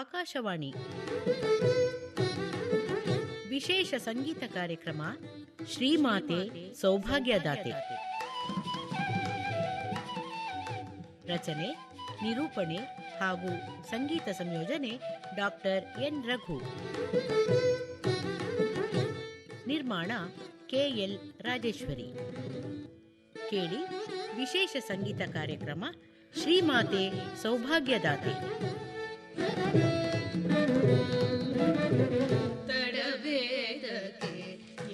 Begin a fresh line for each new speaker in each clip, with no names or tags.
ಆಕಾಶವಾಣಿ. ವಿಶೇಷ ಸಂಗೀತ ಕಾರ್ಯಕ್ರಮ, ಶ್ರೀಮಾತೆ ಸೌಭಾಗ್ಯದಾತೆ ರಚನೆ, ನಿರೂಪಣೆ ಹಾಗೂ ಸಂಗೀತ ಸಂಯೋಜನೆ ಡಾಕ್ಟರ್ ಎನ್ ರಘು. ನಿರ್ಮಾಣ ಕೆಎಲ್ ರಾಜೇಶ್ವರಿ. ಕೇಳಿ ವಿಶೇಷ ಸಂಗೀತ ಕಾರ್ಯಕ್ರಮ, ಶ್ರೀಮಾತೆ ಸೌಭಾಗ್ಯದಾತೆ
ತಡಬೇದಕ್ಕೆ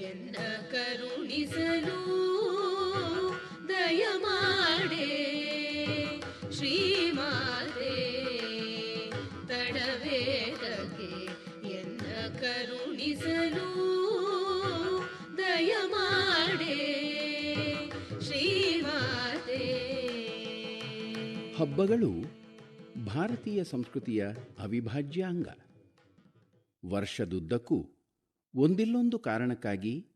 ಎನ್ನ ಕರುಣಿಸಲು ದಯಮಾಡೆ? ಶ್ರೀಮಾತೆ ತಡಬೇದಕ್ಕೆ ಎನ್ನ ಕರುಣಿಸಲು ದಯಮಾಡೆ? ಶ್ರೀಮಾತೆ.
ಹಬ್ಬಗಳು ಭಾರತೀಯ ಸಂಸ್ಕೃತಿಯ ಅವಿಭಾಜ್ಯ ಅಂಗ. ವರ್ಷದುದ್ದಕ್ಕೂ ಒಂದಿಲ್ಲೊಂದು ಕಾರಣಕ್ಕಾಗಿ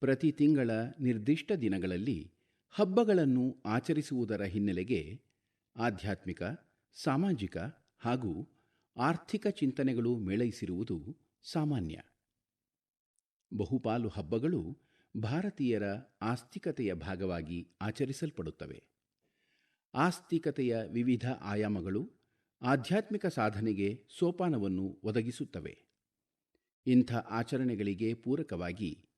ಪ್ರತಿ ತಿಂಗಳ ನಿರ್ದಿಷ್ಟ ದಿನಗಳಲ್ಲಿ ಹಬ್ಬಗಳನ್ನು ಆಚರಿಸುವುದರ ಹಿನ್ನೆಲೆಗೆ ಆಧ್ಯಾತ್ಮಿಕ, ಸಾಮಾಜಿಕ ಹಾಗೂ ಆರ್ಥಿಕ ಚಿಂತನೆಗಳು ಮೇಳೈಸಿರುವುದು ಸಾಮಾನ್ಯ. ಬಹುಪಾಲು ಹಬ್ಬಗಳು ಭಾರತೀಯರ ಆಸ್ತಿಕತೆಯ ಭಾಗವಾಗಿ ಆಚರಿಸಲ್ಪಡುತ್ತವೆ. ಆಸ್ತಿಕತೆಯ ವಿವಿಧ ಆಯಾಮಗಳು ಆಧ್ಯಾತ್ಮಿಕ ಸಾಧನೆಗೆ ಸೋಪಾನವನ್ನು ಒದಗಿಸುತ್ತವೆ. ಇಂಥ ಆಚರಣೆಗಳಿಗೆ ಪೂರಕವಾಗಿ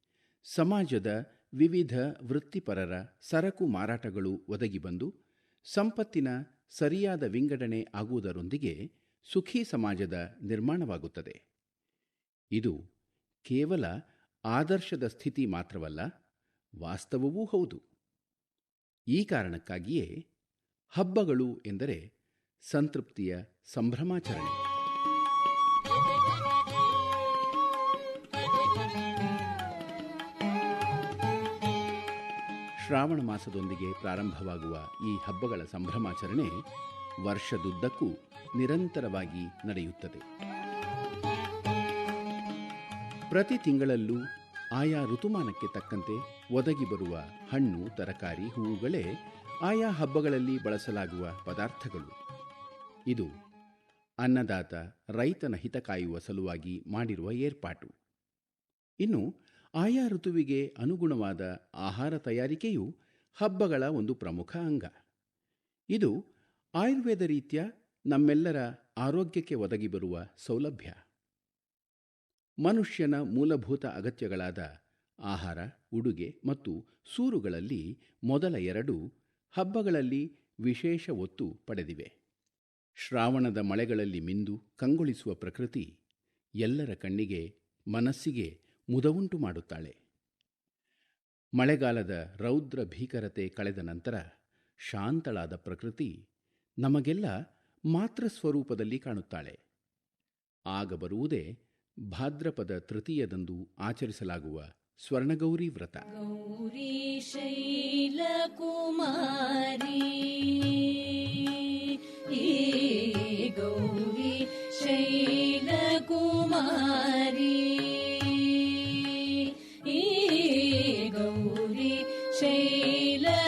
ಸಮಾಜದ ವಿವಿಧ ವೃತ್ತಿಪರರ ಸರಕು ಮಾರಾಟಗಳು ಒದಗಿಬಂದು ಸಂಪತ್ತಿನ ಸರಿಯಾದ ವಿಂಗಡಣೆ ಆಗುವುದರೊಂದಿಗೆ ಸುಖಿ ಸಮಾಜದ ನಿರ್ಮಾಣವಾಗುತ್ತದೆ. ಇದು ಕೇವಲ ಆದರ್ಶದ ಸ್ಥಿತಿ ಮಾತ್ರವಲ್ಲ, ವಾಸ್ತವವೂ ಹೌದು. ಈ ಕಾರಣಕ್ಕಾಗಿಯೇ ಹಬ್ಬಗಳು ಎಂದರೆ ಸಂತೃಪ್ತಿಯ ಸಂಭ್ರಮಾಚರಣೆ. ಶ್ರಾವಣ ಮಾಸದೊಂದಿಗೆ ಪ್ರಾರಂಭವಾಗುವ ಈ ಹಬ್ಬಗಳ ಸಂಭ್ರಮಾಚರಣೆ ವರ್ಷದುದ್ದಕ್ಕೂ ನಿರಂತರವಾಗಿ ನಡೆಯುತ್ತದೆ. ಪ್ರತಿ ತಿಂಗಳಲ್ಲೂ ಆಯಾ ಋತುಮಾನಕ್ಕೆ ತಕ್ಕಂತೆ ಒದಗಿ ಬರುವ ಹಣ್ಣು, ತರಕಾರಿ, ಹೂವುಗಳೇ ಆಯಾ ಹಬ್ಬಗಳಲ್ಲಿ ಬಳಸಲಾಗುವ ಪದಾರ್ಥಗಳು. ಇದು ಅನ್ನದಾತ ರೈತನ ಹಿತ ಕಾಯುವ ಸಲುವಾಗಿ ಮಾಡಿರುವ ಏರ್ಪಾಟು. ಇನ್ನು ಆಯಾ ಋತುವಿಗೆ ಅನುಗುಣವಾದ ಆಹಾರ ತಯಾರಿಕೆಯು ಹಬ್ಬಗಳ ಒಂದು ಪ್ರಮುಖ ಅಂಗ. ಇದು ಆಯುರ್ವೇದ ರೀತಿಯ ನಮ್ಮೆಲ್ಲರ ಆರೋಗ್ಯಕ್ಕೆ ಒದಗಿ ಬರುವ ಸೌಲಭ್ಯ. ಮನುಷ್ಯನ ಮೂಲಭೂತ ಅಗತ್ಯಗಳಾದ ಆಹಾರ, ಉಡುಗೆ ಮತ್ತು ಸೂರುಗಳಲ್ಲಿ ಮೊದಲ ಎರಡು ಹಬ್ಬಗಳಲ್ಲಿ ವಿಶೇಷ ಒತ್ತು ಪಡೆದಿವೆ. ಶ್ರಾವಣದ ಮಳೆಗಳಲ್ಲಿ ಮಿಂದು ಕಂಗೊಳಿಸುವ ಪ್ರಕೃತಿ ಎಲ್ಲರ ಕಣ್ಣಿಗೆ, ಮನಸ್ಸಿಗೆ ಮುದವುಂಟು ಮಾಡುತ್ತಾಳೆ. ಮಳೆಗಾಲದ ರೌದ್ರ ಭೀಕರತೆ ಕಳೆದ ನಂತರ ಶಾಂತಳಾದ ಪ್ರಕೃತಿ ನಮಗೆಲ್ಲ ಮಾತ್ರ ಸ್ವರೂಪದಲ್ಲಿ ಕಾಣುತ್ತಾಳೆ. ಆಗ ಬರುವುದೇ ಭಾದ್ರಪದ ತೃತೀಯದಂದು ಆಚರಿಸಲಾಗುವ ಸ್ವರ್ಣಗೌರಿ ವ್ರತ.
ಗೌರಿ ಶೈಲಕುಮಾರಿ. गौरी शैल कुमा गौरी शैलकुमारी।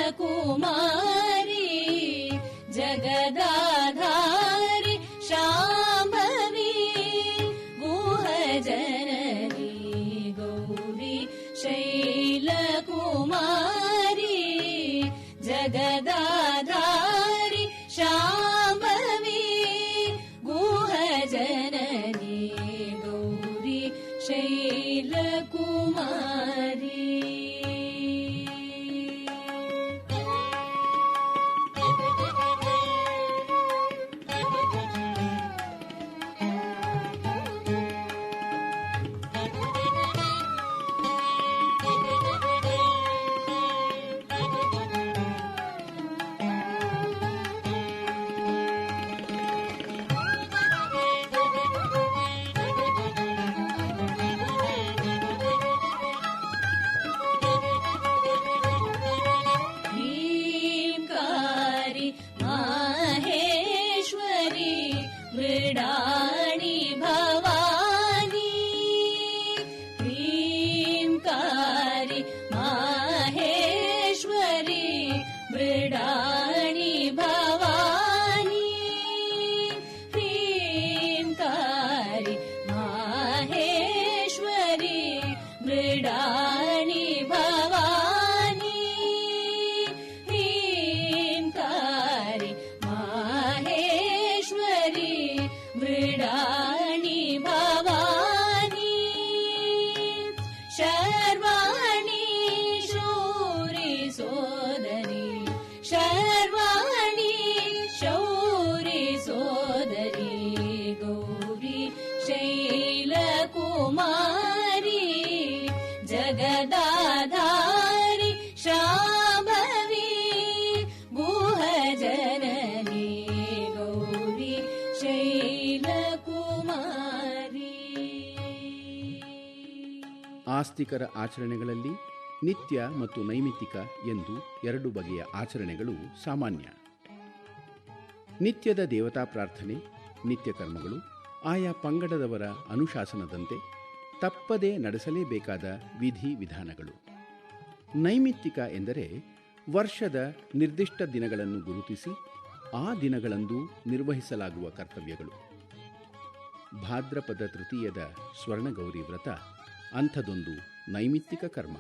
कौमारी जगदाधारि शाम्भवी गुह जननी ಶೈಲ ಕುಮಾರಿ
ಆಸ್ತಿಕರ ಆಚರಣೆಗಳಲ್ಲಿ ನಿತ್ಯ ಮತ್ತು ನೈಮಿತ್ತಿಕ ಎಂದು ಎರಡು ಬಗೆಯ ಆಚರಣೆಗಳು ಸಾಮಾನ್ಯ. ನಿತ್ಯದ ದೇವತಾ ಪ್ರಾರ್ಥನೆ, ನಿತ್ಯ ಕರ್ಮಗಳು ಆಯಾ ಪಂಗಡದವರ ಅನುಶಾಸನದಂತೆ ತಪ್ಪದೇ ನಡೆಸಲೇಬೇಕಾದ ವಿಧಿ ವಿಧಾನಗಳು. ನೈಮಿತ್ತಿಕ ಎಂದರೆ ವರ್ಷದ ನಿರ್ದಿಷ್ಟ ದಿನಗಳನ್ನು ಗುರುತಿಸಿ ಆ ದಿನಗಳಂದು ನಿರ್ವಹಿಸಲಾಗುವ ಕರ್ತವ್ಯಗಳು. ಭಾದ್ರಪದ ತೃತೀಯದ ಸ್ವರ್ಣಗೌರಿ ವ್ರತ ಅಂಥದೊಂದು ನೈಮಿತ್ತಿಕ ಕರ್ಮ.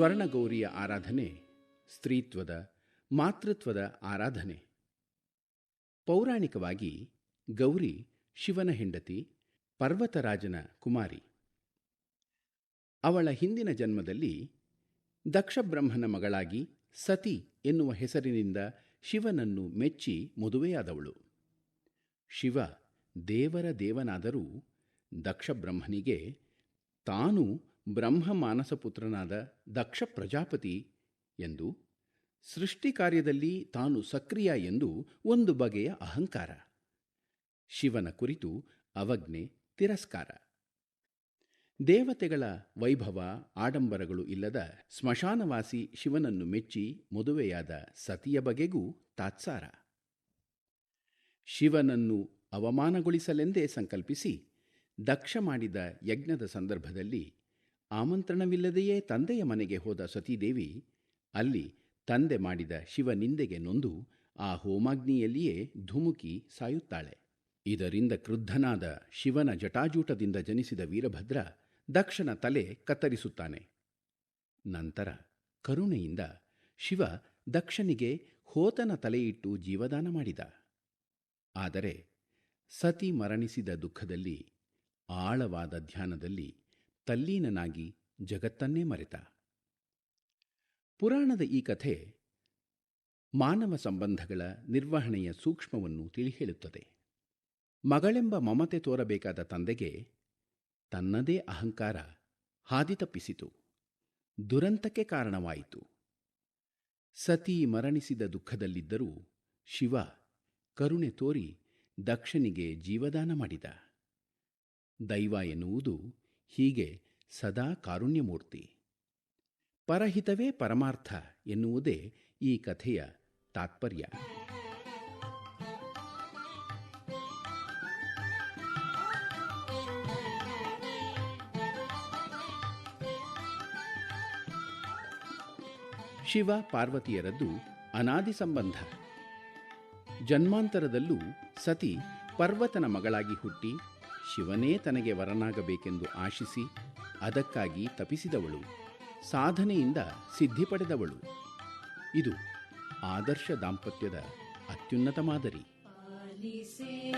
ಸ್ವರ್ಣಗೌರಿಯ ಆರಾಧನೆ, ಸ್ತ್ರೀತ್ವದ, ಮಾತೃತ್ವದ ಆರಾಧನೆ. ಪೌರಾಣಿಕವಾಗಿ ಗೌರಿ ಶಿವನ ಹೆಂಡತಿ, ಪರ್ವತರಾಜನ ಕುಮಾರಿ. ಅವಳ ಹಿಂದಿನ ಜನ್ಮದಲ್ಲಿ ದಕ್ಷಬ್ರಹ್ಮನ ಮಗಳಾಗಿ ಸತಿ ಎನ್ನುವ ಹೆಸರಿನಿಂದ ಶಿವನನ್ನು ಮೆಚ್ಚಿ ಮದುವೆಯಾದವಳು. ಶಿವ ದೇವರ ದೇವನಾದರೂ ದಕ್ಷಬ್ರಹ್ಮನಿಗೆ ತಾನು ಬ್ರಹ್ಮ ಮಾನಸಪುತ್ರನಾದ ದಕ್ಷ ಪ್ರಜಾಪತಿ ಎಂದು ಸೃಷ್ಟಿ ಕಾರ್ಯದಲ್ಲಿ ತಾನು ಸಕ್ರಿಯ ಎಂದು ಒಂದು ಬಗೆಯ ಅಹಂಕಾರ. ಶಿವನ ಕುರಿತು ಅವಜ್ಞೆ, ತಿರಸ್ಕಾರ. ದೇವತೆಗಳ ವೈಭವ, ಆಡಂಬರಗಳು ಇಲ್ಲದ ಸ್ಮಶಾನವಾಸಿ ಶಿವನನ್ನು ಮೆಚ್ಚಿ ಮದುವೆಯಾದ ಸತಿಯ ಬಗೆಗೂ ತಾತ್ಸಾರ. ಶಿವನನ್ನು ಅವಮಾನಗೊಳಿಸಲೆಂದೇ ಸಂಕಲ್ಪಿಸಿ ದಕ್ಷ ಮಾಡಿದ ಯಜ್ಞದ ಸಂದರ್ಭದಲ್ಲಿ ಆಮಂತ್ರಣವಿಲ್ಲದೆಯೇ ತಂದೆಯ ಮನೆಗೆ ಹೋದ ಸತೀದೇವಿ, ಅಲ್ಲಿ ತಂದೆ ಮಾಡಿದ ಶಿವನಿಂದೆಗೆ ನೊಂದು ಆ ಹೋಮಾಗ್ನಿಯಲ್ಲಿಯೇ ಧುಮುಕಿ ಸಾಯುತ್ತಾಳೆ. ಇದರಿಂದ ಕ್ರುದ್ಧನಾದ ಶಿವನ ಜಟಾಜೂಟದಿಂದ ಜನಿಸಿದ ವೀರಭದ್ರ ದಕ್ಷನ ತಲೆ ಕತ್ತರಿಸುತ್ತಾನೆ. ನಂತರ ಕರುಣೆಯಿಂದ ಶಿವ ದಕ್ಷನಿಗೆ ಹೋತನ ತಲೆಯಿಟ್ಟು ಜೀವದಾನ ಮಾಡಿದ. ಆದರೆ ಸತಿ ಮರಣಿಸಿದ ದುಃಖದಲ್ಲಿ ಆಳವಾದ ಧ್ಯಾನದಲ್ಲಿ ತಲ್ಲೀನನಾಗಿ ಜಗತ್ತನ್ನೇ ಮರೆತ. ಪುರಾಣದ ಈ ಕಥೆ ಮಾನವ ಸಂಬಂಧಗಳ ನಿರ್ವಹಣೆಯ ಸೂಕ್ಷ್ಮವನ್ನು ತಿಳಿಹೇಳುತ್ತದೆ. ಮಗಳೆಂಬ ಮಮತೆ ತೋರಬೇಕಾದ ತಂದೆಗೆ ತನ್ನದೇ ಅಹಂಕಾರ ಹಾದಿ ತಪ್ಪಿಸಿತು. ದುರಂತಕ್ಕೆ ಕಾರಣವಾಯಿತು. ಸತಿ ಮರಣಿಸಿದ ದುಃಖದಲ್ಲಿದ್ದರೂ ಶಿವ ಕರುಣೆ ತೋರಿ ದಕ್ಷನಿಗೆ ಜೀವದಾನ ಮಾಡಿದ. ದೈವ ಎನ್ನುವುದು ಹೀಗೆ ಸದಾ ಕಾರುಣ್ಯಮೂರ್ತಿ. ಪರಹಿತವೇ ಪರಮಾರ್ಥ ಎನ್ನುವುದೇ ಈ ಕಥೆಯ ತಾತ್ಪರ್ಯ. ಶಿವ ಪಾರ್ವತಿಯರದ್ದು ಅನಾದಿ ಸಂಬಂಧ. ಜನ್ಮಾಂತರದಲ್ಲೂ ಸತಿ ಪರ್ವತನ ಮಗಳಾಗಿ ಹುಟ್ಟಿ ಶಿವನೇ ತನಗೆ ವರನಾಗಬೇಕೆಂದು ಆಶಿಸಿ ಅದಕ್ಕಾಗಿ ತಪಿಸಿದವಳು, ಸಾಧನೆಯಿಂದ ಸಿದ್ಧಿ ಪಡೆದವಳು. ಇದು ಆದರ್ಶ ದಾಂಪತ್ಯದ ಅತ್ಯುನ್ನತ ಮಾದರಿ.
ಪಾಲಿಸೆ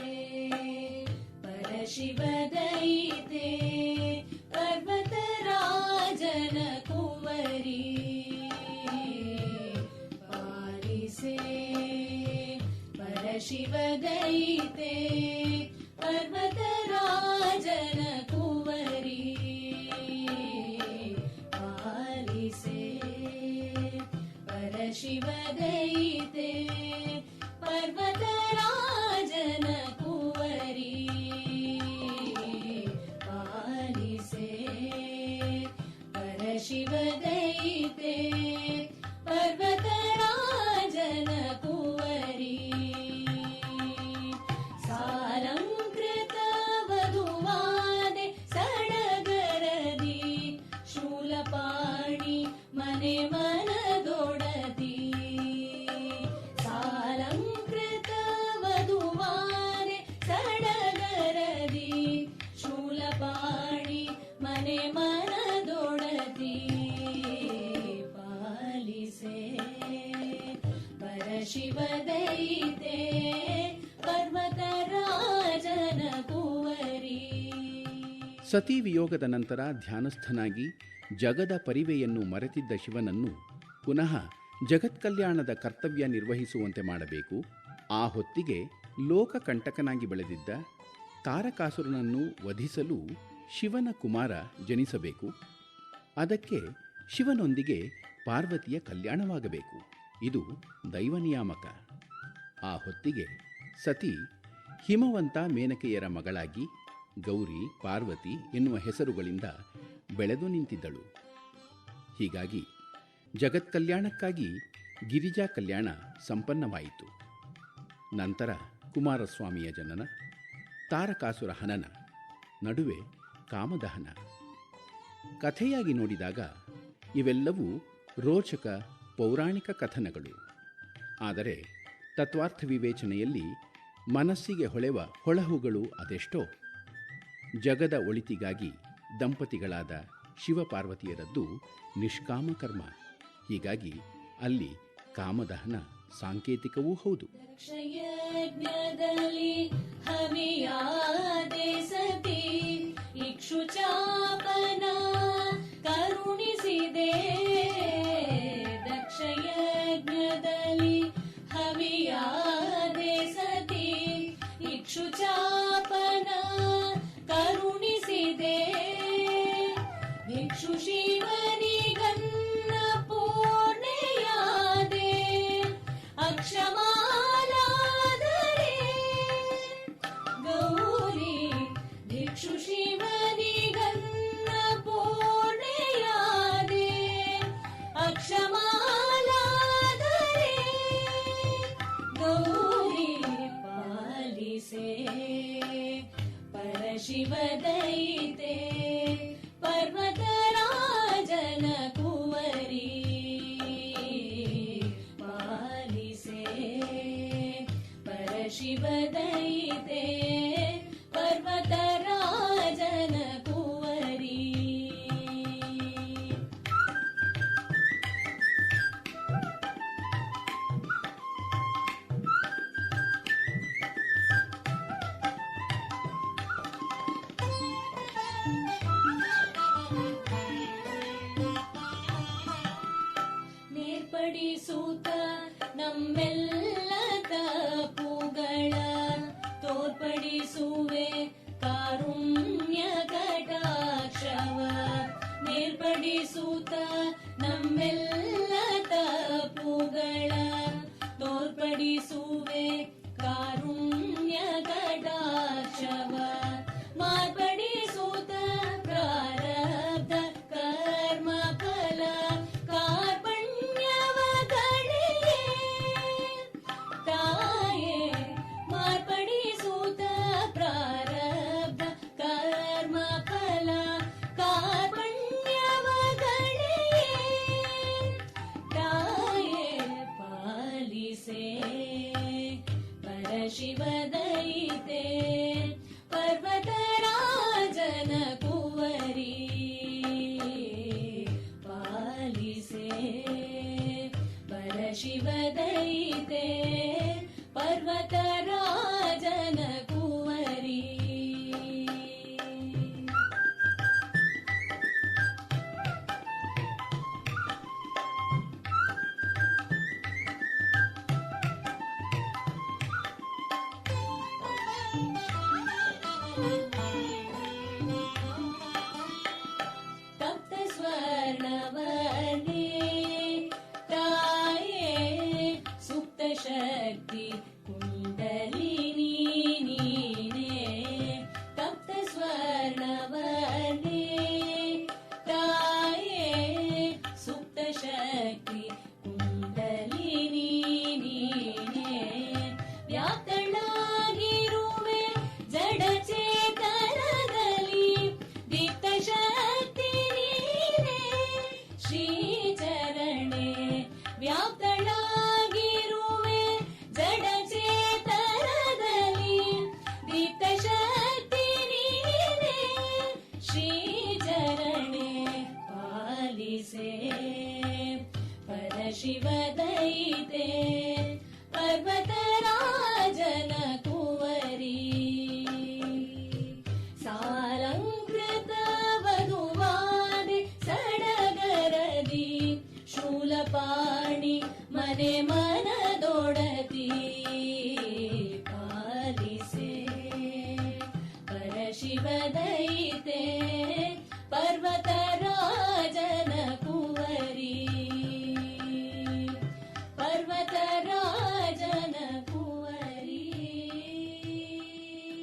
ಸತಿ ವಿಯೋಗದ ನಂತರ ಧ್ಯಾನಸ್ಥನಾಗಿ ಜಗದ ಪರಿವೆಯನ್ನು ಮರೆತಿದ್ದ ಶಿವನನ್ನು ಪುನಃ ಜಗತ್ಕಲ್ಯಾಣದ ಕರ್ತವ್ಯ ನಿರ್ವಹಿಸುವಂತೆ ಮಾಡಬೇಕು. ಆ ಹೊತ್ತಿಗೆ ಲೋಕಕಂಟಕನಾಗಿ ಬೆಳೆದಿದ್ದ ತಾರಕಾಸುರನನ್ನು ವಧಿಸಲು ಶಿವನ ಕುಮಾರ ಜನಿಸಬೇಕು. ಅದಕ್ಕೆ ಶಿವನೊಂದಿಗೆ ಪಾರ್ವತಿಯ ಕಲ್ಯಾಣವಾಗಬೇಕು. ಇದು ದೈವನಿಯಾಮಕ ಆ ಹೊತ್ತಿಗೆ ಸತಿ ಹಿಮವಂತ ಮೇನಕೆಯರ ಮಗಳಾಗಿ ಗೌರಿ, ಪಾರ್ವತಿ ಎನ್ನುವ ಹೆಸರುಗಳಿಂದ ಬೆಳೆದು ನಿಂತಿದ್ದಳು. ಹೀಗಾಗಿ ಜಗತ್ಕಲ್ಯಾಣಕ್ಕಾಗಿ ಗಿರಿಜಾ ಕಲ್ಯಾಣ ಸಂಪನ್ನವಾಯಿತು. ನಂತರ ಕುಮಾರಸ್ವಾಮಿಯ ಜನನ, ತಾರಕಾಸುರ ಹನನ, ನಡುವೆ ಕಾಮದಹನ. ಕಥೆಯಾಗಿ ನೋಡಿದಾಗ ಇವೆಲ್ಲವೂ ರೋಚಕ, ಪೌರಾಣಿಕ ಕಥನಗಳು. ಆದರೆ ತತ್ವಾರ್ಥ ವಿವೇಚನೆಯಲ್ಲಿ ಮನಸ್ಸಿಗೆ ಹೊಳೆವ ಹೊಳಹುಗಳು ಅದೆಷ್ಟೋ. ಜಗದ ಒಳಿತಿಗಾಗಿ ದಂಪತಿಗಳಾದ ಶಿವಪಾರ್ವತಿಯರದ್ದು ನಿಷ್ಕಾಮ ಕರ್ಮ. ಹೀಗಾಗಿ ಅಲ್ಲಿ ಕಾಮದಹನ ಸಾಂಕೇತಿಕವೂ ಹೌದು.
ಕರುಣಿಸಿದೆ ದಕ್ಷಯಜ್ಞದಲ್ಲಿ वदयिते पर्वतराजनकुवरी पालिसे परशिवदयिते पर्वत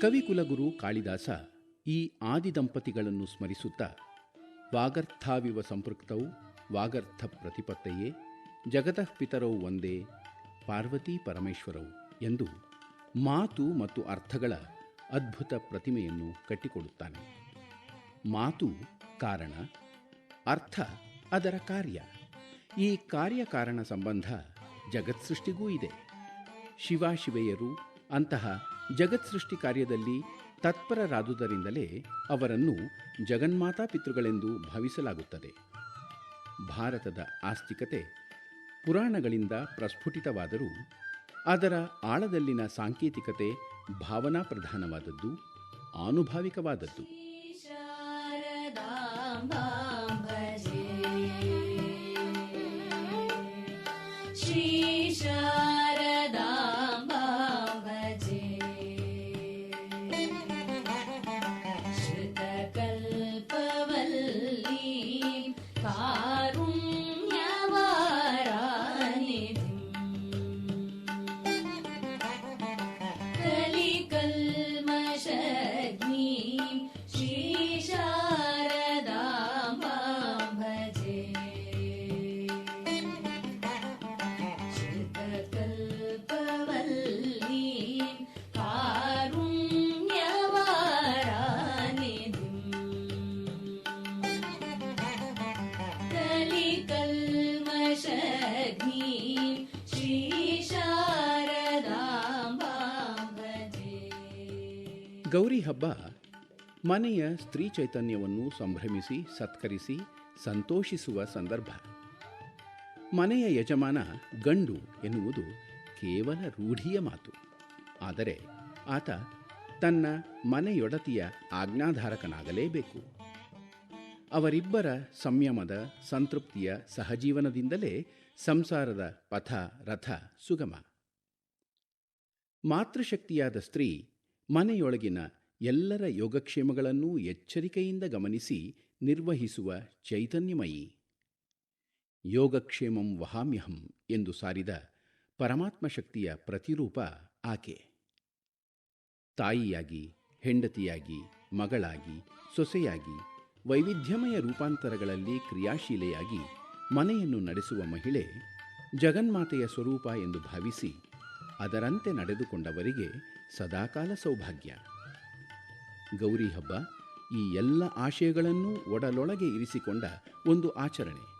ಕವಿಕುಲಗುರು ಕಾಳಿದಾಸ ಈ ಆದಿ ದಂಪತಿಗಳನ್ನು ಸ್ಮರಿಸುತ್ತಾ, ವಾಗರ್ಥಾವಿವ ಸಂಪೃಕ್ತೌ, ವಾಗರ್ಥ ಪ್ರತಿಪತ್ತೆಯೇ, ಜಗತಃ ಪಿತರೌ ಒಂದೇ, ಪಾರ್ವತಿ ಪರಮೇಶ್ವರೌ ಎಂದು ಮಾತು ಮತ್ತು ಅರ್ಥಗಳ ಅದ್ಭುತ ಪ್ರತಿಮೆಯನ್ನು ಕಟ್ಟಿಕೊಡುತ್ತಾನೆ. ಮಾತು ಕಾರಣ, ಅರ್ಥ ಅದರ ಕಾರ್ಯ. ಈ ಕಾರ್ಯಕಾರಣ ಸಂಬಂಧ ಜಗತ್ಸೃಷ್ಟಿಗೂ ಇದೆ. ಶಿವಾಶಿವೆಯರು ಅಂತಹ ಜಗತ್ಸೃಷ್ಟಿ ಕಾರ್ಯದಲ್ಲಿ ತತ್ಪರರಾದುದರಿಂದಲೇ ಅವರನ್ನು ಜಗನ್ಮಾತಾ ಪಿತೃಗಳೆಂದು ಭಾವಿಸಲಾಗುತ್ತದೆ. ಭಾರತದ ಆಸ್ತಿಕತೆ ಪುರಾಣಗಳಿಂದ ಪ್ರಸ್ಫುಟಿತವಾದರೂ ಅದರ ಆಳದಲ್ಲಿನ ಸಾಂಕೇತಿಕತೆ ಭಾವನಾ ಪ್ರಧಾನವಾದದ್ದು ಆನುಭಾವಿಕವಾದದ್ದು ಗೌರಿ ಹಬ್ಬ ಮನೆಯ ಸ್ತ್ರೀ ಚೈತನ್ಯವನ್ನು ಸಂಭ್ರಮಿಸಿ, ಸತ್ಕರಿಸಿ, ಸಂತೋಷಿಸುವ ಸಂದರ್ಭ. ಮನೆಯ ಯಜಮಾನ ಗಂಡು ಎನ್ನುವುದು ಕೇವಲ ರೂಢಿಯ ಮಾತು. ಆದರೆ ಆತ ತನ್ನ ಮನೆಯೊಡತಿಯ ಆಜ್ಞಾಧಾರಕನಾಗಲೇಬೇಕು. ಅವರಿಬ್ಬರ ಸಂಯಮದ, ಸಂತೃಪ್ತಿಯ ಸಹಜೀವನದಿಂದಲೇ ಸಂಸಾರದ ಪಥ, ರಥ ಸುಗಮ. ಮಾತೃಶಕ್ತಿಯಾದ ಸ್ತ್ರೀ ಮನೆಯೊಳಗಿನ ಎಲ್ಲರ ಯೋಗಕ್ಷೇಮಗಳನ್ನೂ ಎಚ್ಚರಿಕೆಯಿಂದ ಗಮನಿಸಿ ನಿರ್ವಹಿಸುವ ಚೈತನ್ಯಮಯಿ. ಯೋಗಕ್ಷೇಮಂ ವಹಾಮ್ಯಹಂ ಎಂದು ಸಾರಿದ ಪರಮಾತ್ಮ ಶಕ್ತಿಯ ಪ್ರತಿರೂಪ ಆಕೆ. ತಾಯಿಯಾಗಿ, ಹೆಂಡತಿಯಾಗಿ, ಮಗಳಾಗಿ, ಸೊಸೆಯಾಗಿ, ವೈವಿಧ್ಯಮಯ ರೂಪಾಂತರಗಳಲ್ಲಿ ಕ್ರಿಯಾಶೀಲೆಯಾಗಿ ಮನೆಯನ್ನು ನಡೆಸುವ ಮಹಿಳೆ ಜಗನ್ಮಾತೆಯ ಸ್ವರೂಪ ಎಂದು ಭಾವಿಸಿ ಅದರಂತೆ ನಡೆದುಕೊಂಡವರಿಗೆ ಸದಾಕಾಲ ಸೌಭಾಗ್ಯ. ಗೌರಿ ಹಬ್ಬ ಈ ಎಲ್ಲ ಆಶಯಗಳನ್ನು ಒಡಲೊಳಗೆ ಇರಿಸಿಕೊಂಡ ಒಂದು ಆಚರಣೆ.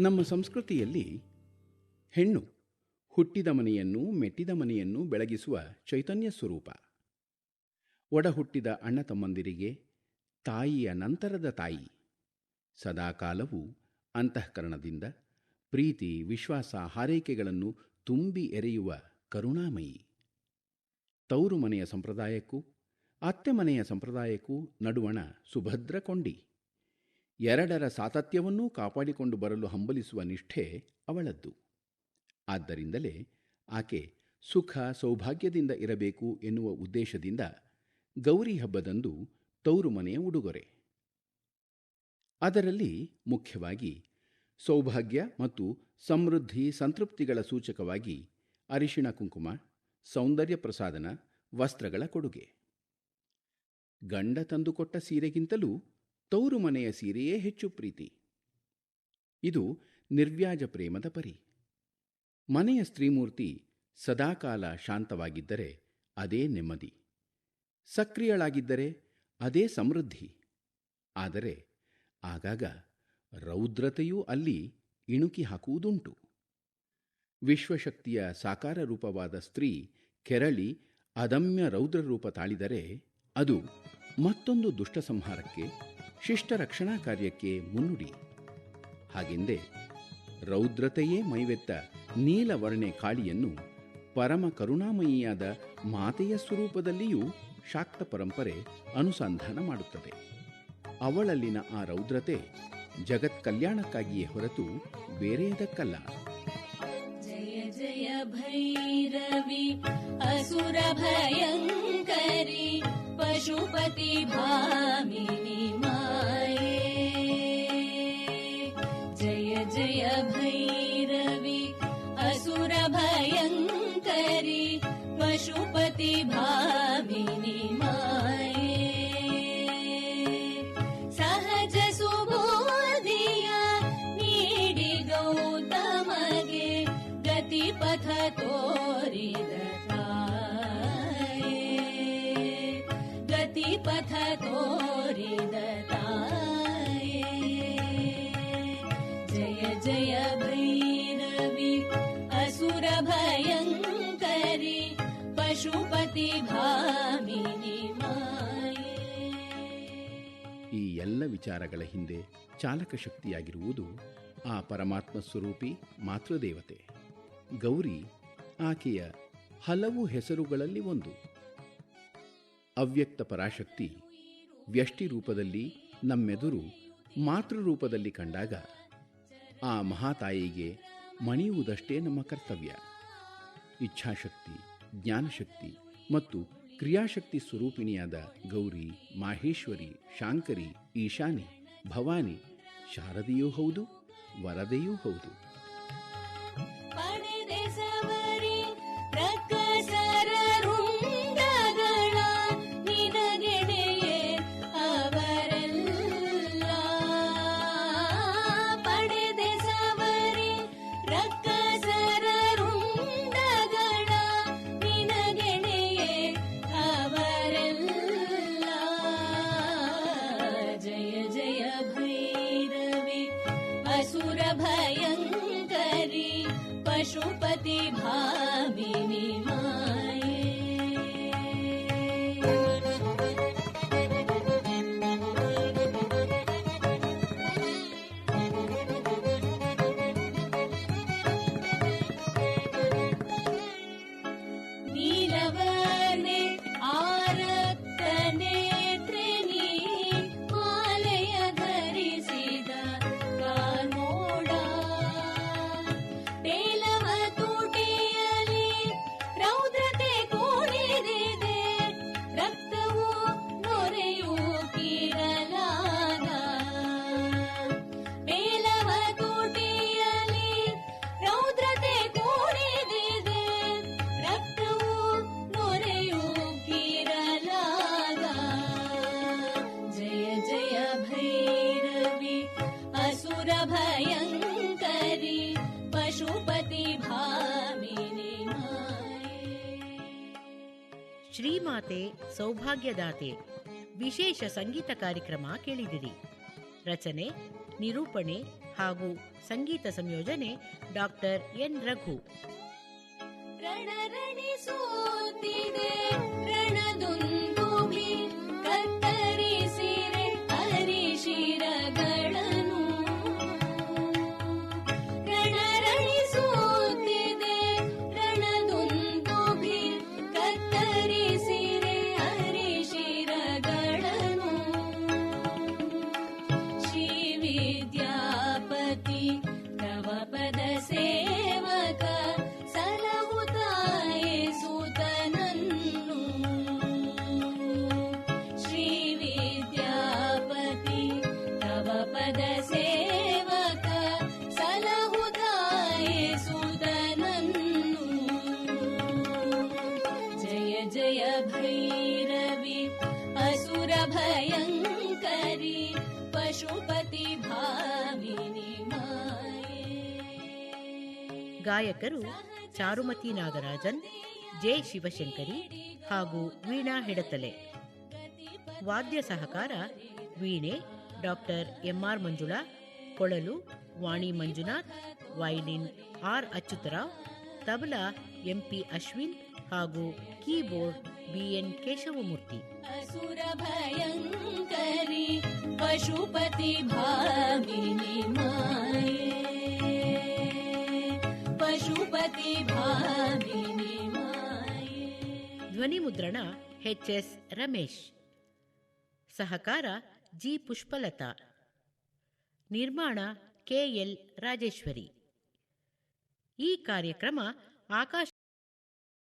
ನಮ್ಮ ಸಂಸ್ಕೃತಿಯಲ್ಲಿ ಹೆಣ್ಣು ಹುಟ್ಟಿದ ಮನೆಯನ್ನು ಮೆಟ್ಟಿದ ಮನೆಯನ್ನು ಬೆಳಗಿಸುವ ಚೈತನ್ಯ ಸ್ವರೂಪ. ಒಡ ಹುಟ್ಟಿದ ಅಣ್ಣ ತಮ್ಮಂದಿರಿಗೆ ತಾಯಿಯ ನಂತರದ ತಾಯಿ. ಸದಾಕಾಲವೂ ಅಂತಃಕರಣದಿಂದ ಪ್ರೀತಿ, ವಿಶ್ವಾಸ, ಹಾರೈಕೆಗಳನ್ನು ತುಂಬಿ ಎರೆಯುವ ಕರುಣಾಮಯಿ. ತವರು ಮನೆಯ ಸಂಪ್ರದಾಯಕ್ಕೂ, ಅತ್ತೆ ಮನೆಯ ಸಂಪ್ರದಾಯಕ್ಕೂ ನಡುವಣ ಸುಭದ್ರ ಕೊಂಡಿ ಎರಡರ ಸಾತತ್ಯವನ್ನೂ ಕಾಪಾಡಿಕೊಂಡು ಬರಲು ಹಂಬಲಿಸುವ ನಿಷ್ಠೆ ಅವಳದ್ದು. ಆದ್ದರಿಂದಲೇ ಆಕೆ ಸುಖ ಸೌಭಾಗ್ಯದಿಂದ ಇರಬೇಕು ಎನ್ನುವ ಉದ್ದೇಶದಿಂದ ಗೌರಿ ಹಬ್ಬದಂದು ತೌರು ಮನೆಯ ಉಡುಗೊರೆ. ಅದರಲ್ಲಿ ಮುಖ್ಯವಾಗಿ ಸೌಭಾಗ್ಯ ಮತ್ತು ಸಮೃದ್ಧಿ ಸಂತೃಪ್ತಿಗಳ ಸೂಚಕವಾಗಿ ಅರಿಶಿಣ ಕುಂಕುಮ, ಸೌಂದರ್ಯ ಪ್ರಸಾದನ ವಸ್ತ್ರಗಳ ಕೊಡುಗೆ. ಗಂಡ ತಂದುಕೊಟ್ಟ ಸೀರೆಗಿಂತಲೂ ತವರು ಮನೆಯ ಸೀರೆಯೇ ಹೆಚ್ಚು ಪ್ರೀತಿ. ಇದು ನಿರ್ವ್ಯಾಜ ಪ್ರೇಮದ ಪರಿ. ಮನೆಯ ಸ್ತ್ರೀಮೂರ್ತಿ ಸದಾಕಾಲ ಶಾಂತವಾಗಿದ್ದರೆ ಅದೇ ನೆಮ್ಮದಿ. ಸಕ್ರಿಯಳಾಗಿದ್ದರೆ ಅದೇ ಸಮೃದ್ಧಿ. ಆದರೆ ಆಗಾಗ ರೌದ್ರತೆಯೂ ಅಲ್ಲಿ ಇಣುಕಿ ಹಾಕುವುದುಂಟು. ವಿಶ್ವಶಕ್ತಿಯ ಸಾಕಾರ ರೂಪವಾದ ಸ್ತ್ರೀ ಕೆರಳಿ ಅದಮ್ಯ ರೌದ್ರ ರೂಪ ತಾಳಿದರೆ ಅದು ಮತ್ತೊಂದು ದುಷ್ಟ ಸಂಹಾರಕ್ಕೆ ಶಿಷ್ಟ ರಕ್ಷಣಾ ಕಾರ್ಯಕ್ಕೆ ಮುನ್ನುಡಿ. ಹಾಗೆಂದೇ ರೌದ್ರತೆಯೇ ಮೈವೆತ್ತ ನೀಲವರ್ಣೆ ಕಾಳಿಯನ್ನು ಪರಮ ಕರುಣಾಮಯಿಯಾದ ಮಾತೆಯ ಸ್ವರೂಪದಲ್ಲಿಯೂ ಶಾಕ್ತ ಪರಂಪರೆ ಅನುಸಂಧಾನ ಮಾಡುತ್ತದೆ. ಅವಳಲ್ಲಿನ ಆ ರೌದ್ರತೆ ಜಗತ್ ಕಲ್ಯಾಣಕ್ಕಾಗಿಯೇ ಹೊರತು ಬೇರೆಯದಕ್ಕಲ್ಲ.
ಜಯ ಜಯ ಭೈರವಿ, ಅಸುರ ಭಯಂಕರಿ, ಪಶುಪತಿ ಭಾಮಿನಿ
ಎಲ್ಲ ವಿಚಾರಗಳ ಹಿಂದೆ ಚಾಲಕ ಶಕ್ತಿಯಾಗಿರುವುದು ಆ ಪರಮಾತ್ಮ ಸ್ವರೂಪಿ ಮಾತೃದೇವತೆ. ಗೌರಿ ಆಕೆಯ ಹಲವು ಹೆಸರುಗಳಲ್ಲಿ ಒಂದು. ಅವ್ಯಕ್ತ ಪರಾಶಕ್ತಿ ವ್ಯಷ್ಟಿ ರೂಪದಲ್ಲಿ ನಮ್ಮೆದುರು ಮಾತೃರೂಪದಲ್ಲಿ ಕಂಡಾಗ ಆ ಮಹಾತಾಯಿಗೆ ಮಣಿಯುವುದಷ್ಟೇ ನಮ್ಮ ಕರ್ತವ್ಯ. ಇಚ್ಛಾಶಕ್ತಿ, ಜ್ಞಾನಶಕ್ತಿ ಮತ್ತು ಕ್ರಿಯಾಶಕ್ತಿ ಸ್ವರೂಪಿಣಿಯಾದ ಗೌರಿ ಮಾಹೇಶ್ವರಿ ಶಾಂಕರಿ ಈಶಾನಿ ಭವಾನಿ ಶಾರದೆಯೂ ಹೌದು ವರದೆಯೂ ಹೌದು.
ಸೌಭಾಗ್ಯದಾತೆ. ವಿಶೇಷ ಸಂಗೀತ ಕಾರ್ಯಕ್ರಮ ಕೇಳಿದಿರಿ. ರಚನೆ, ನಿರೂಪಣೆ ಹಾಗೂ ಸಂಗೀತ ಸಂಯೋಜನೆ ಡಾಕ್ಟರ್ ಎನ್ ರಘು.
ರಣರಣಿಸೋತಿದೆ ರಣದುಂದುಭಿ ಭಯಂಕರಿ ಪಶುಪತಿ
ಗಾಯಕರು ಚಾರುಮತಿ ನಾಗರಾಜನ್, ಜೆ ಶಿವಶಂಕರಿ ಹಾಗೂ ವೀಣಾ ಹೆಡತಲೆ. ವಾದ್ಯ ಸಹಕಾರ ವೀಣೆ, ಡಾಕ್ಟರ್ ಎಂಆರ್ ಮಂಜುಳಾ, ಕೊಳಲು Vani Manjunath, violin R Achyutrao, tabla M P Ashwin ಹಾಗೂ ಕೀಬೋರ್ಡ್ ಬಿಎನ್ ಕೇಶವಮೂರ್ತಿ.
ಅಸುರ ಭಯಂಕರಿ ಪಶುಪತಿ ಭಾವಿನಿ ಮಾಯೆ. ಪಶುಪತಿ ಭಾವಿನಿ ಮಾಯೆ.
ಧ್ವನಿ ಮುದ್ರಣ ಎಚ್ ಎಸ್ ರಮೇಶ್. ಸಹಕಾರ ಜಿ ಪುಷ್ಪಲತಾ. ನಿರ್ಮಾಣ ಕೆಎಲ್ ರಾಜೇಶ್ವರಿ. ಈ ಕಾರ್ಯಕ್ರಮ ಆಕಾಶ